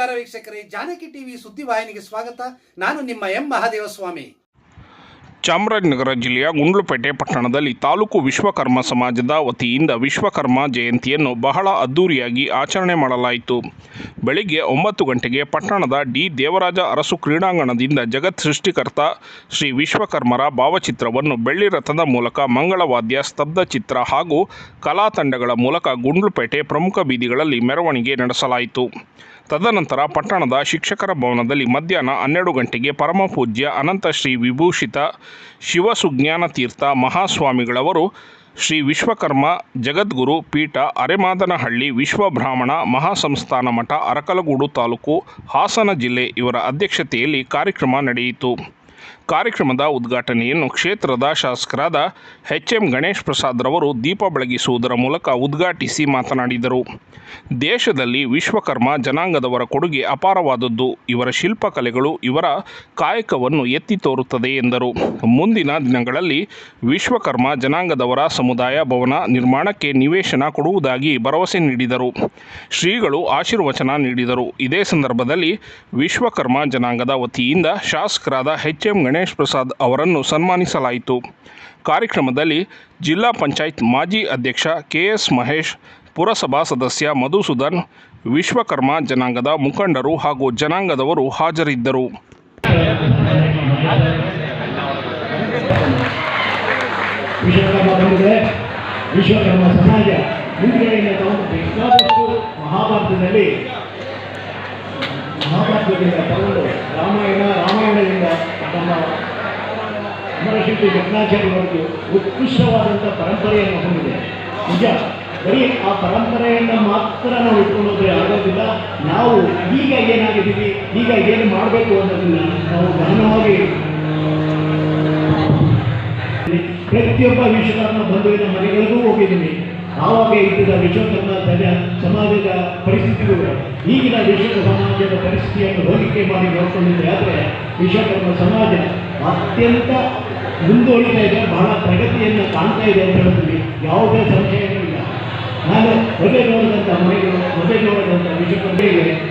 ನಮಸ್ಕಾರ ವೀಕ್ಷಕರೇ, ಜಾನಕಿ ಟಿವಿ ಸುದ್ದಿವಾಹಿನಿಗೆ ಸ್ವಾಗತ. ನಾನು ನಿಮ್ಮ ಎಂ ಮಹಾದೇವಸ್ವಾಮಿ. ಚಾಮರಾಜನಗರ ಜಿಲ್ಲೆಯ ಗುಂಡ್ಲುಪೇಟೆ ಪಟ್ಟಣದಲ್ಲಿ ತಾಲೂಕು ವಿಶ್ವಕರ್ಮ ಸಮಾಜದ ವತಿಯಿಂದ ವಿಶ್ವಕರ್ಮ ಜಯಂತಿಯನ್ನು ಬಹಳ ಅದ್ದೂರಿಯಾಗಿ ಆಚರಣೆ ಮಾಡಲಾಯಿತು. ಬೆಳಿಗ್ಗೆ ಒಂಬತ್ತು ಗಂಟೆಗೆ ಪಟ್ಟಣದ ಡಿ. ದೇವರಾಜ ಅರಸು ಕ್ರೀಡಾಂಗಣದಿಂದ ಜಗತ್ ಸೃಷ್ಟಿಕರ್ತ ಶ್ರೀ ವಿಶ್ವಕರ್ಮರ ಭಾವಚಿತ್ರವನ್ನು ಬೆಳ್ಳಿ ರಥದ ಮೂಲಕ ಮಂಗಳವಾದ್ಯ, ಸ್ತಬ್ಧ ಚಿತ್ರ ಹಾಗೂ ಕಲಾತಂಡಗಳ ಮೂಲಕ ಗುಂಡ್ಲುಪೇಟೆ ಪ್ರಮುಖ ಬೀದಿಗಳಲ್ಲಿ ಮೆರವಣಿಗೆ ನಡೆಸಲಾಯಿತು. ತದನಂತರ ಪಟ್ಟಣದ ಶಿಕ್ಷಕರ ಭವನದಲ್ಲಿ ಮಧ್ಯಾಹ್ನ ಹನ್ನೆರಡು ಗಂಟೆಗೆ ಪರಮಪೂಜ್ಯ ಅನಂತ ಶ್ರೀ ವಿಭೂಷಿತ ಶಿವಸುಜ್ಞಾನ ತೀರ್ಥ ಮಹಾಸ್ವಾಮಿಗಳವರು ಶ್ರೀ ವಿಶ್ವಕರ್ಮ ಜಗದ್ಗುರು ಪೀಠ ಅರೆಮಾದನಹಳ್ಳಿ ವಿಶ್ವಬ್ರಾಹ್ಮಣ ಮಹಾಸಂಸ್ಥಾನ ಮಠ ಅರಕಲಗೂಡು ತಾಲೂಕು ಹಾಸನ ಜಿಲ್ಲೆ ಇವರ ಅಧ್ಯಕ್ಷತೆಯಲ್ಲಿ ಕಾರ್ಯಕ್ರಮ ನಡೆಯಿತು. ಕಾರ್ಯಕ್ರಮದ ಉದ್ಘಾಟನೆಯನ್ನು ಕ್ಷೇತ್ರದ ಶಾಸಕರಾದ ಎಚ್ ಎಂ ಗಣೇಶ್ ಪ್ರಸಾದ್ ರವರು ದೀಪ ಬೆಳಗಿಸುವುದರ ಮೂಲಕ ಉದ್ಘಾಟಿಸಿ ಮಾತನಾಡಿದರು. ದೇಶದಲ್ಲಿ ವಿಶ್ವಕರ್ಮ ಜನಾಂಗದವರ ಕೊಡುಗೆ ಅಪಾರವಾದದ್ದು. ಇವರ ಶಿಲ್ಪಕಲೆಗಳು ಇವರ ಕಾಯಕವನ್ನು ಎತ್ತಿ ತೋರುತ್ತದೆ ಎಂದರು. ಮುಂದಿನ ದಿನಗಳಲ್ಲಿ ವಿಶ್ವಕರ್ಮ ಜನಾಂಗದವರ ಸಮುದಾಯ ಭವನ ನಿರ್ಮಾಣಕ್ಕೆ ನಿವೇಶನ ಕೊಡುವುದಾಗಿ ಭರವಸೆ ನೀಡಿದರು. ಶ್ರೀಗಳು ಆಶೀರ್ವಚನ ನೀಡಿದರು. ಇದೇ ಸಂದರ್ಭದಲ್ಲಿ ವಿಶ್ವಕರ್ಮ ಜನಾಂಗದ ವತಿಯಿಂದ ಶಾಸಕರಾದ ಎಚ್ ಎಂ ಗಣೇಶ್ ಪ್ರಸಾದ್ ಅವರನ್ನು ಸನ್ಮಾನಿಸಲಾಯಿತು. ಕಾರ್ಯಕ್ರಮದಲ್ಲಿ ಜಿಲ್ಲಾ ಪಂಚಾಯತ್ ಮಾಜಿ ಅಧ್ಯಕ್ಷ ಕೆ ಎಸ್ ಮಹೇಶ್, ಪುರಸಭಾ ಸದಸ್ಯ ಮಧುಸೂದನ್, ವಿಶ್ವಕರ್ಮ ಜನಾಂಗದ ಮುಖಂಡರು ಹಾಗೂ ಜನಾಂಗದವರು ಹಾಜರಿದ್ದರು. ವಿಶ್ವಕರ್ಮ ಸಮಾಜ ಮಹಾಭಾರತದಲ್ಲಿ ಮಹಾಭಾರತದಿಂದ ತಗೊಂಡು ರಾಮಾಯಣ, ರಾಮಾಯಣದಿಂದ ನಮ್ಮ ಅಮರಶಿಲ್ಪಿ ಜಗನ್ನಾಚಾರ್ಯವರೆಗೂ ಉತ್ಕೃಷ್ಟವಾದಂಥ ಪರಂಪರೆಯನ್ನು ಹೊಂದಿದೆ. ನಿಜ, ಬರೀ ಆ ಪರಂಪರೆಯನ್ನು ಮಾತ್ರ ನಾವು ಇಟ್ಕೊಂಡೋದ್ರೆ ಆಗೋದಿಲ್ಲ. ನಾವು ಈಗ ಏನಾಗಿದ್ದೀವಿ, ಈಗ ಏನು ಮಾಡಬೇಕು ಅನ್ನೋದನ್ನು ನಾವು ಗಮನವಾಗಿ ಪ್ರತಿಯೊಬ್ಬ ವಿಶ್ವಕರ್ಮ ಬಂಧುವಿನ ಮನೆಗಳಿಗೂ ಹೋಗಿದ್ದೀನಿ. ಆವಾಗ ಇದ್ದ ವಿಶ್ವಕರ್ಮ ಜನ ಸಮಾಜದ ಪರಿಸ್ಥಿತಿಗಳು ಈಗಿನ ವಿಶ್ವ ಸಮಾಜದ ಪರಿಸ್ಥಿತಿಯನ್ನು ಹೋಲಿಕೆ ಮಾಡಿ ನೋಡ್ಕೊಂಡಿದ್ರೆ ಆದರೆ ವಿಶ್ವಕರ್ಮ ಸಮಾಜ ಅತ್ಯಂತ ಮುಂದುವರಿತಾ ಇದೆ, ಬಹಳ ಪ್ರಗತಿಯನ್ನು ಕಾಣ್ತಾ ಇದೆ ಅಂತ ಹೇಳಿದ್ವಿ ಯಾವುದೇ ಸಂಶಯಗಳಿಲ್ಲ ನಾನು ಮೊದಲೇ ನೋಡಿದಂಥ ಮನೆಗಳು ಮೊದಲೇ ನೋಡಿದಂಥ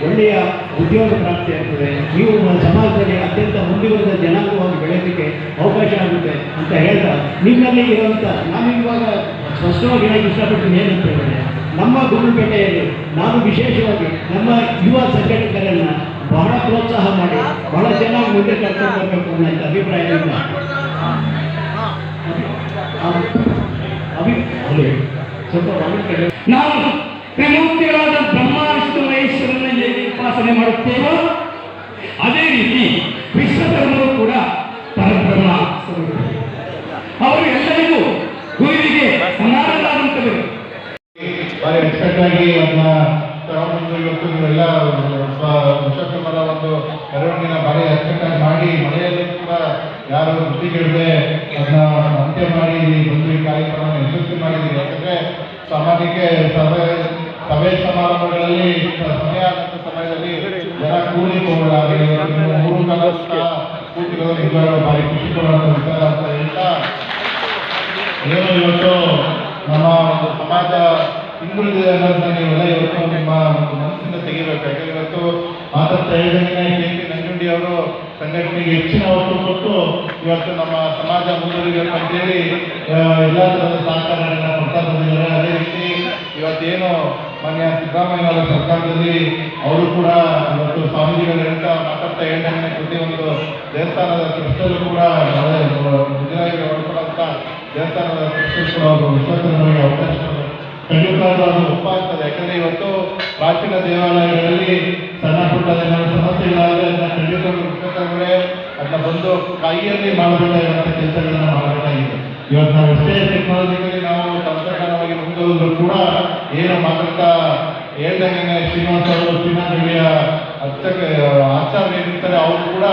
ಒಳ್ಳೆಯ ಉದ್ಯೋಗ ಪ್ರಾಪ್ತಿ ಆಗ್ತದೆ. ನೀವು ನಮ್ಮ ಸಮಾಜದಲ್ಲಿ ಅತ್ಯಂತ ಮುಂದುವರೆದ ಜನಾಂಗವಾಗಿ ಬೆಳೆಯಲಿಕ್ಕೆ ಅವಕಾಶ ಆಗುತ್ತೆ ಅಂತ ಹೇಳ್ತಾ ನಿಮ್ಮಲ್ಲಿ ಇರುವಂಥ ನಾನು ಇವಾಗ ಸ್ಪಷ್ಟವಾಗಿ ಹೇಳಕ್ಕೆ ಇಷ್ಟಪಟ್ಟು ಏನಂತ ಹೇಳಿದ್ರೆ ನಮ್ಮ ಗುರುಪೇಟೆಯಲ್ಲಿ ನಾನು ವಿಶೇಷವಾಗಿ ನಮ್ಮ ಯುವ ಸಂಘಟಕರನ್ನ ಬಹಳ ಪ್ರೋತ್ಸಾಹ ಮಾಡಿ, ಬಹಳ ಚೆನ್ನಾಗಿ ಮುಂದೆ ಕರ್ಕೊಂಡು ಬರಬೇಕು ಅನ್ನೋ ಅಭಿಪ್ರಾಯ ಸ್ವಲ್ಪ ನಾವು ತ್ರಿಮೂರ್ತಿಗಳಾದ ಬ್ರಹ್ಮ, ವಿಷ್ಣು, ಮಹೇಶ್ವರನ ಹೇಗೆ ಉಪಾಸನೆ ಮಾಡುತ್ತೇವೋ, ಅದೇ ರೀತಿ ವಿಶ್ವಧರ್ಮರು ಕೂಡ ಪರಬ್ರಹ್ಮ. ಅವರು ಎಲ್ಲರಿಗೂ ಗುರುವಿಗೆ ಸಮಾನರಾದಂಥವರು ಭಾರಿ ಎಕ್ಸ್ಪೆಕ್ಟ್ ಆಗಿ ಅದನ್ನ ತಗೊಂಡ್ಬಂದು ಇವತ್ತು ಒಂದು ಮೆರವಣಿಗೆನ ಭಾರಿ ಎಕ್ಸ್ಪೆಕ್ಟ್ ಆಗಿ ಮಾಡಿ, ಮನೆಯಲ್ಲೂ ಕೂಡ ಯಾರು ಬುದ್ಧಿಗಳಿದೆ ಅದನ್ನ ಅಂತ್ಯ ಮಾಡಿ ಒಂದು ಈ ಕಾರ್ಯಕ್ರಮ ಯಶಸ್ವಿ ಮಾಡಿದ್ದೀರಿ. ಯಾಕಂದ್ರೆ ಸಮಾಜಕ್ಕೆ ಸಭೆ ಸಮಾರಂಭಗಳಲ್ಲಿ ಸಮಯ ಆದಂಥ ಸಮಯದಲ್ಲಿ ಜನ ಕೂಡಿ ಹೋಗಲಾರೆ ಮೂರು ನಾಲ್ಕು ಸಲ ಕೂತಿರೋದು ನಿಜವಾಗ್ಲೂ ಭಾರಿ ಖುಷಿ ಕೊಡುವಂಥ ವಿಚಾರ ಅಂತ ಹೇಳ್ತಾ ಏನು ಇವತ್ತು ನಮ್ಮ ಒಂದು ಸಮಾಜ ಹಿಂದುಳಿದಿದೆ ಅನ್ನೋದನ್ನ ನೀವೆಲ್ಲ ಇವತ್ತು ನಿಮ್ಮ ಒಂದು ಮನಸ್ಸಿಂದ ತೆಗಿಬೇಕು ಯಾಕಂದ್ರೆ ಇವತ್ತು ಮಾತಾಡ್ತಾ ಹೇಳಿದಂಗೆ ಕೆ ಪಿ ನಂಜುಂಡಿ ಅವರು ಸಂಘಟನೆಗೆ ಹೆಚ್ಚಿನ ಒತ್ತು ಕೊಟ್ಟು ಇವತ್ತು ನಮ್ಮ ಸಮಾಜ ಮುಂದುವರಿಬೇಕು ಅಂತೇಳಿ ಆ, ಎಲ್ಲ ಥರದ ಸಹಕಾರಗಳನ್ನ ಕೊಡ್ತಾ ಬಂದಿದ್ದಾರೆ. ಅದೇ ರೀತಿ ಇವತ್ತೇನು ಮಾನ್ಯ ಸಿದ್ದರಾಮಯ್ಯ ಅವರ ಸರ್ಕಾರದಲ್ಲಿ ಅವರು ಕೂಡ ಇವತ್ತು ಸ್ವಾಮೀಜಿಗಳ ಹೇಳ್ತಾ ಮಾತಾಡ್ತಾ ಹೇಳ್ದಂಗೆ ಪ್ರತಿಯೊಂದು ದೇವಸ್ಥಾನದ ಕೃಷ್ಣರು ಕೂಡ ಅದೇ ಮುಜರಾಯಿಗೆ ಹೊರಕೊಡುವಂಥ ದೇವಸ್ಥಾನದ ಟ್ರಸ್ಟ್ ಕೂಡ ಅವರು ಅವಕಾಶ ಖಂಡಿತವಾಗ್ಲೂ ಅದು ಒಪ್ಪಾಗ್ತದೆ ಯಾಕಂದ್ರೆ ಇವತ್ತು ಪ್ರಾಚೀನ ದೇವಾಲಯಗಳಲ್ಲಿ ಸಣ್ಣ ಪುಟ್ಟ ಸಮಸ್ಯೆಗಳಾದ್ರೆ ಅದನ್ನ ಖಂಡಿತವಾಗ್ಲೂ ವಿಶ್ವಕರ್ಮರೇ ಅದನ್ನ ಬಂದು ಕೈಯಲ್ಲಿ ಮಾಡಬೇಕಾಗಿರುವಂಥ ಕೆಲಸಗಳನ್ನ ಮಾಡಬೇಕಾಗಿದೆ ಇವತ್ತು ನಾವು ಎಷ್ಟೇ ಟೆಕ್ನಾಲಜಿಕಲಿ ನಾವು ತಂತ್ರಜ್ಞಾನವಾಗಿ ಮುಂದುವರೆದ್ರು ಕೂಡ ಏನು ಮಾತಾಡ್ತಾ ಹೇಳ್ದಂಗೆ ಶ್ರೀನಿವಾಸ ಅವರು ಚೀನಾದಲ್ಲಿಯ ಅರ್ಚಕ, ಆಚಾರ್ಯ ಏನಿರ್ತಾರೆ, ಅವರು ಕೂಡ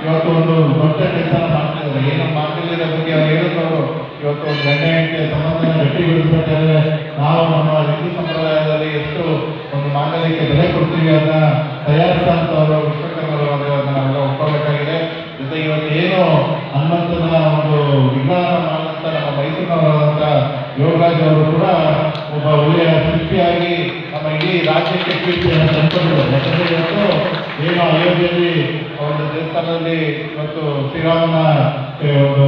ಇವತ್ತು ಒಂದು ದೊಡ್ಡ ಕೆಲಸ ಮಾಡ್ತಿದ್ದಾರೆ. ಏನು ಮಾಡ್ತಿಲ್ಲದ ಬಗ್ಗೆ ಅವ್ರು ಹೇಳಿದ್ರು ಇವತ್ತು ಒಂದು ಗಂಡ ಹೆಂಡತಿಯ ಸಂಬಂಧನ ಗಟ್ಟಿಗೊಳಿಸ್ಬೇಕಾದ್ರೆ ನಾವು ನಮ್ಮ ಹಿಂದೂ ಸಂಪ್ರದಾಯದಲ್ಲಿ ಎಷ್ಟು ಒಂದು ಮಾಂಗಲ್ಯಕ್ಕೆ ಬೆಲೆ ಕೊಡ್ತೀವಿ ಅದನ್ನ ತಯಾರಿಸಿದಂಥವರು ವಿಶ್ವಕರ್ಮರು ಅಂದರೆ ಅದನ್ನ ನಾವೆಲ್ಲ ಒಪ್ಕೋಬೇಕಾಗಿದೆ ಜೊತೆಗೆ ಇವತ್ತು ಏನು ಹನುಮಂತನ ಒಂದು ವಿಗ್ರಹ ಮಾಡಿದಂಥ ನಮ್ಮ ಮೈಸೂರಿನವರಾದಂಥ ಯೋಗರಾಜ್ ಅವರು ಕೂಡ ಒಬ್ಬ ಒಳ್ಳೆಯ ಶಿಲ್ಪಿಯಾಗಿ ನಮ್ಮ ಇಡೀ ರಾಜ್ಯಕ್ಕೆ ಕೀರ್ತಿಯನ್ನು ತಂದುಕೊಂಡಿದ್ದಾರೆ ಯಾಕಂದ್ರೆ ಇವತ್ತು ಏನು ಅಯೋಧ್ಯೆಯಲ್ಲಿ ಒಂದು ದೇವಸ್ಥಾನದಲ್ಲಿ ಇವತ್ತು ಶ್ರೀರಾಮನ ಏ, ಒಂದು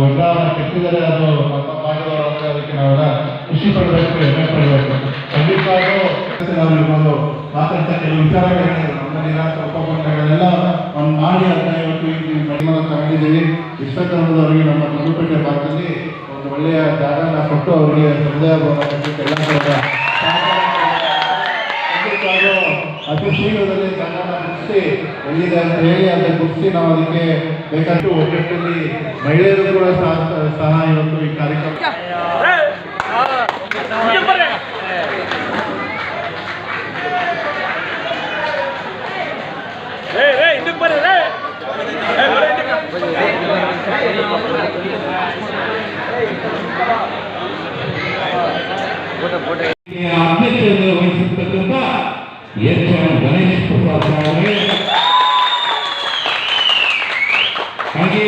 ಕೆತ್ತಿದರೆ ಅದು ನಮ್ಮ ಭಾಗದವರಾದ್ರೆ ಅದಕ್ಕೆ ನಾವೆಲ್ಲ ಖುಷಿ ಪಡಬೇಕು, ಹೆಮ್ಮೆ ಪಡಬೇಕು. ಖಂಡಿತವಾಗೂ ನಾವು ಇರ್ಬೋದು. ಮಾತಾಡ್ತಾ ಕೆಲವು ವಿಚಾರಗಳಿದೆ ನಮ್ಮಲ್ಲಿನ ಉಪಕರಣಗಳೆಲ್ಲ ಒಂದು ಮಾಡಿ ಅದನ್ನ ಇವತ್ತು ಮಡಿಮನ ತಗೊಂಡಿದ್ದೀವಿ ವಿಶ್ವಕರ್ಮದವರಿಗೆ ನಮ್ಮ ಗುಂಡುಪೇಟೆ ಭಾಗದಲ್ಲಿ ಒಂದು ಒಳ್ಳೆಯ ಜಾಗನ ಕೊಟ್ಟು ಅವರಿಗೆ ಕಟ್ಟಲಿಕ್ಕೆ ಎಲ್ಲ ಥರದ ಖಂಡಿತವಾಗ್ಲೂ ಅತಿ ಶೀಘ್ರದಲ್ಲಿ ಕನ್ನಡ ಗುರುತಿಸಿ ಎಲ್ಲಿದೆ ಅಂತ ಹೇಳಿ ಅದನ್ನು ಗುರುತಿಸಿ ನಾವು ಅದಕ್ಕೆ ಬೇಕಾದಷ್ಟು ಒಗ್ಗಟ್ಟಲ್ಲಿ ಮಹಿಳೆಯರು ಕೂಡ ಸಹ ಇವತ್ತು ಈ ಕಾರ್ಯಕ್ರಮ ಅಧ್ಯಕ್ಷತೆ ವಹಿಸಿರ್ತಕ್ಕಂಥ ಎಚ್ ಎಂ ಗಣೇಶ್ ಪ್ರಸಾದ್ ಅವರೇ ಹಾಗೆ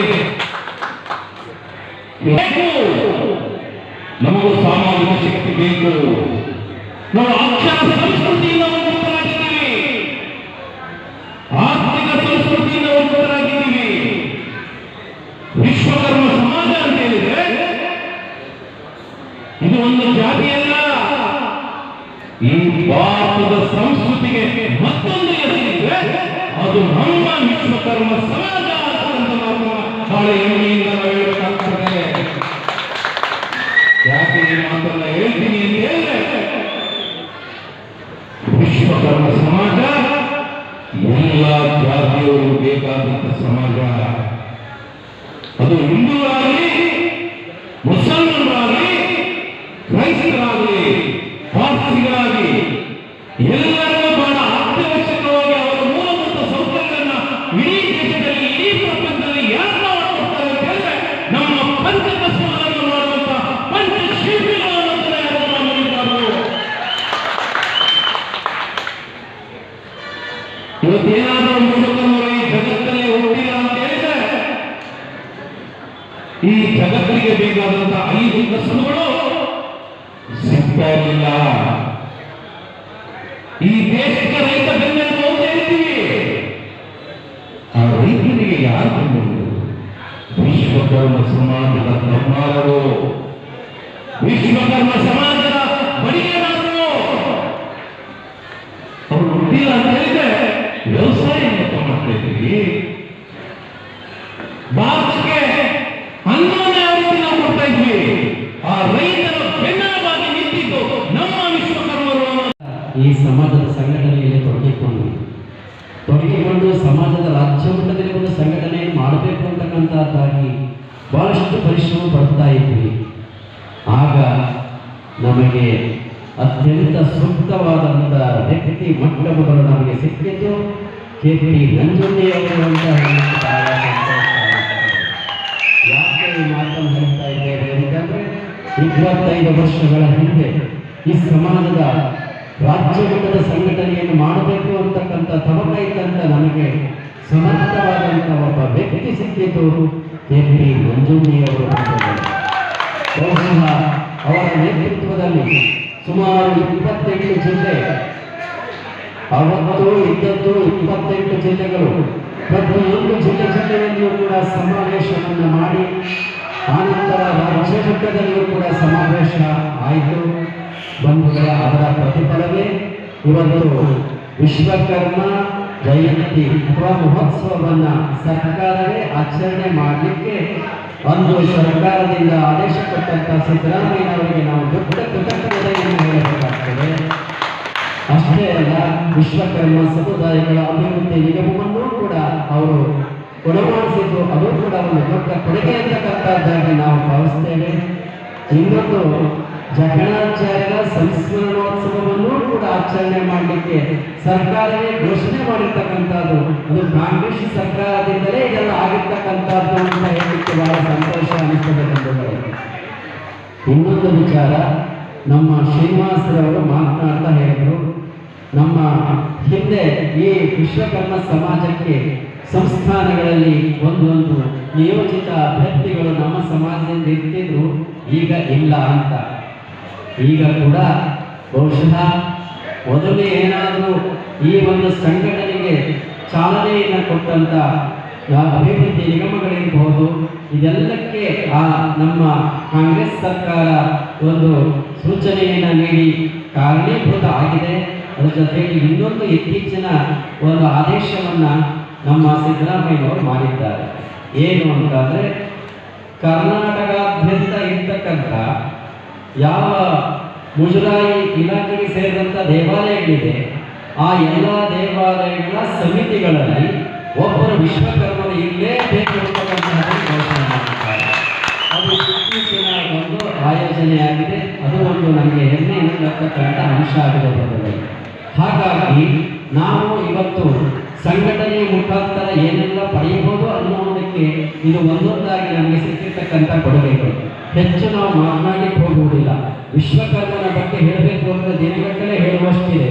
ಬೇಕು. ನಮಗೂ ಸಾಮಾನ್ಯ ಶಕ್ತಿ ಬೇಕು. ನಾವು ಅಕ್ಷರ ಸಂಸ್ಕೃತಿಯಿಂದ ಒಂದಾಗಿದ್ದೀವಿ ಆರ್ಥಿಕ ಸಂಸ್ಕೃತಿಯಿಂದ ಒಂದಾಗಿದ್ದೀವಿ ವಿಶ್ವಕರ್ಮ ಸಮಾಜ ಅಂತ ಹೇಳಿದ್ರೆ ಇದು ಒಂದು ಜಾತಿಯಲ್ಲ ಈ ಭಾರತದ ಸಂಸ್ಕೃತಿಗೆ ಮತ್ತೊಂದು ಹೆಸರಿದ್ರೆ ಅದು ನಮ್ಮ ವಿಶ್ವಕರ್ಮ ಸಮಾಜ ಅಂತ ನಾವು ಬಹಳ ಹೆಮ್ಮೆಯಿಂದ ನಾವು ಮಾತನ್ನ ಹೇಳ್ತೀನಿ ಅಂತ ವಿಶ್ವಕರ್ಮ ಸಮಾಜ ಎಲ್ಲ ಜಾತಿಯವರು ಬೇಕಾದಂತ ಸಮಾಜ. ಅದು ಹಿಂದೂರಾಗಲಿ ರೈತನಿಗೆ ಯಾರು ಬೆನ್ನೆಲುಬು ವಿಶ್ವಕರ್ಮ ಸಮಾಜದ ಬ್ರಹ್ಮಾರರು ವಿಶ್ವಕರ್ಮ ಸಮಾಜದ ಬಡಿಗೆರಾರರು ಅವರು ಹುಟ್ಟಿಲ್ಲ ಅಂತ ಹೇಳಿದ್ರೆ ವ್ಯವಸಾಯ ಮಾಡ್ತಾ ಇದ್ದೀವಿ ಭಾರತಕ್ಕೆ ಅನ್ನ ಯಾವ ರೀತಿ ನಾವು ಕೊಡ್ತಾ ಇದ್ವಿ ಆ ರೈತರ ಬೆನ್ನವಾಗಿ ನಿಂತಿದ್ದು ನಮ್ಮ ವಿಶ್ವಕರ್ಮರು ಈ ಸಮಾಜದ ತೊಡಗಿಕೊಂಡು ತೊಡಗಿಕೊಂಡು ಸಮಾಜದ ರಾಜ್ಯ ಮಟ್ಟದಲ್ಲಿ ಒಂದು ಸಂಘಟನೆಯನ್ನು ಮಾಡಬೇಕು ಅಂತಕ್ಕಂಥದ್ದಾಗಿ ಬಹಳಷ್ಟು ಪರಿಶ್ರಮ ಪಡ್ತಾ ಇದ್ವಿ ಆಗ ನಮಗೆ ಅತ್ಯಂತ ಸೂಕ್ತವಾದಂಥ ವ್ಯಕ್ತಿ ಮೊಟ್ಟ ಮೊದಲು ನಮಗೆ ಸಿಕ್ಕಿದ್ದು ಕೆ ಪಿ ನಂಜುಂಡಿಯವರು ಅಂತ ಹೇಳಲಿಕ್ಕೆ ಬಹಳ ಯಾಕೆ ಇದ್ದೇವೆ ಇಪ್ಪತ್ತೈದು ವರ್ಷಗಳ ಹಿಂದೆ ಈ ಸಮಾಜದ ರಾಜ್ಯ ಮಟ್ಟದ ಸಂಘಟನೆಯನ್ನು ಮಾಡಬೇಕು ಅಂತಕ್ಕಂಥ ತವಕ ಇದ್ದಂತ ನನಗೆ ಸಮರ್ಥವಾದಂಥ ಒಬ್ಬ ವ್ಯಕ್ತಿ ಸಿಕ್ಕಿದ್ದು ಕೆ ಪಿ ಮಂಜುಂಡಿಯವರು. ಬಹುಶಃ ಅವರ ನೇತೃತ್ವದಲ್ಲಿ ಸುಮಾರು ಇಪ್ಪತ್ತೆಂಟು ಜಿಲ್ಲೆ ಅವತ್ತು ಇದ್ದದ್ದು ಇಪ್ಪತ್ತೆಂಟು ಜಿಲ್ಲೆಗಳು, ಪ್ರತಿಯೊಂದು ಜಿಲ್ಲೆ ಜಿಲ್ಲೆಯಲ್ಲಿಯೂ ಕೂಡ ಸಮಾವೇಶವನ್ನು ಮಾಡಿ, ಆನಂತರ ರಾಜ್ಯ ಮಟ್ಟದಲ್ಲಿಯೂ ಕೂಡ ಸಮಾವೇಶ ಆಯಿತು ಬಂಧುಗಳೇ ಅದರ ಪ್ರತಿಫಲವೇ? ಇವತ್ತು ವಿಶ್ವಕರ್ಮ ಜಯಂತಿ ಅಥವಾ ಮಹೋತ್ಸವವನ್ನು ಸರ್ಕಾರವೇ ಆಚರಣೆ ಮಾಡಲಿಕ್ಕೆ ಒಂದು ಸರ್ಕಾರದಿಂದ ಆದೇಶ ಕೊಟ್ಟಂತ ಸಿದ್ದರಾಮಯ್ಯನವರಿಗೆ ನಾವು ದೊಡ್ಡ ಕೃತಜ್ಞತೆಯನ್ನು ಹೇಳಬೇಕಾಗ್ತದೆ. ಅಷ್ಟೇ ಅಲ್ಲ, ವಿಶ್ವಕರ್ಮ ಸಮುದಾಯಗಳ ಅಭಿವೃದ್ಧಿ ನಿಗಮವನ್ನು ಕೂಡ ಅವರು ಗುಣಮಾಡಿಸಿದ್ದು ಅದು ಕೂಡ ಒಂದು ದೊಡ್ಡ ಕೊಡುಗೆ ಅಂತಕ್ಕಂಥದ್ದಾಗಿ ನಾವು ಭಾವಿಸ್ತೇವೆ. ಇನ್ನೊಂದು ಜಗಣಾಚಾರ್ಯರ ಸಂಸ್ಮರಣೋತ್ಸವವನ್ನು ಕೂಡ ಆಚರಣೆ ಮಾಡಲಿಕ್ಕೆ ಸರ್ಕಾರವೇ ಘೋಷಣೆ ಮಾಡಿರ್ತಕ್ಕಂಥದ್ದು. ಅದು ಕಾಂಗ್ರೆಸ್ ಸರ್ಕಾರದಿಂದಲೇ ಇದೆಲ್ಲ ಆಗಿರ್ತಕ್ಕಂಥದ್ದು ಅಂತ ಹೇಳಲಿಕ್ಕೆ ಬಹಳ ಸಂತೋಷ ಅನಿಸ್ತದೆ ಇನ್ನೊಂದು ವಿಚಾರ, ನಮ್ಮ ಶ್ರೀನಿವಾಸರವರು ಮಾತನಾಡ್ತಾ ಹೇಳಿದರು, ನಮ್ಮ ಹಿಂದೆ ಈ ವಿಶ್ವಕರ್ಮ ಸಮಾಜಕ್ಕೆ ಸಂಸ್ಥಾನಗಳಲ್ಲಿ ಒಂದೊಂದು ನಿಯೋಜಿತ ಅಭ್ಯರ್ಥಿಗಳು ನಮ್ಮ ಸಮಾಜದಿಂದ ಇರ್ತಿದ್ರು, ಈಗ ಇಲ್ಲ ಅಂತ. ಈಗ ಕೂಡ ಬಹುಶಃ ಮೊದಲು ಏನಾದರೂ ಈ ಒಂದು ಸಂಘಟನೆಗೆ ಚಾಲನೆಯನ್ನು ಕೊಟ್ಟಂತ ಆ, ಅಭಿವೃದ್ಧಿ ನಿಗಮಗಳಿರಬಹುದು ಇದೆಲ್ಲಕ್ಕೆ ಆ ನಮ್ಮ ಕಾಂಗ್ರೆಸ್ ಸರ್ಕಾರ ಒಂದು ಸೂಚನೆಯನ್ನು ನೀಡಿ ಕಾರಣೀಭೂತ ಆಗಿದೆ. ಅದರ ಜೊತೆಗೆ ಇನ್ನೊಂದು ಇತ್ತೀಚಿನ ಒಂದು ಆದೇಶವನ್ನು ನಮ್ಮ ಸಿದ್ದರಾಮಯ್ಯವರು ಮಾಡಿದ್ದಾರೆ. ಏನು ಅಂತಂದರೆ ಕರ್ನಾಟಕಾದ್ಯಂತ ಇರ್ತಕ್ಕಂಥ ಯಾವ ಮುಜರಾಯಿ ಇಲಾಖೆಗೆ ಸೇರಿದಂಥ ದೇವಾಲಯಗಳಿದೆ, ಆ ಎಲ್ಲ ದೇವಾಲಯಗಳ ಸಮಿತಿಗಳಲ್ಲಿ ಒಬ್ಬರು ವಿಶ್ವಕರ್ಮರು ಇಲ್ಲೇ ಅದು ಇತ್ತೀಚಿನ ಒಂದು ಆಯೋಜನೆಯಾಗಿದೆ. ಅದು ಒಂದು ನಮಗೆ ಹೆಮ್ಮೆ ಎನ್ನತಕ್ಕಂಥ ಅಂಶ ಆಗಿರಬಹುದು ಹಾಗಾಗಿ ನಾವು ಇವತ್ತು ಸಂಘಟನೆಯ ಮುಖಾಂತರ ಏನೆಲ್ಲ ಪಡೆಯಬಹುದು ಅನ್ನೋದಕ್ಕೆ ಇದು ಒಂದೊಂದಾಗಿ ನಮಗೆ ಸಿಕ್ಕಿರ್ತಕ್ಕಂಥ ಕೊಡುಗೆಗಳು. ಹೆಚ್ಚು ನಾವು ಮಾತನಾಡಿ ಹೋಗುವುದಿಲ್ಲ ವಿಶ್ವಕರ್ಮನ ಬಗ್ಗೆ ಹೇಳಬೇಕು ಅಂತ ದಿನಗಟ್ಟಲೆ ಹೇಳುವಷ್ಟಿದೆ.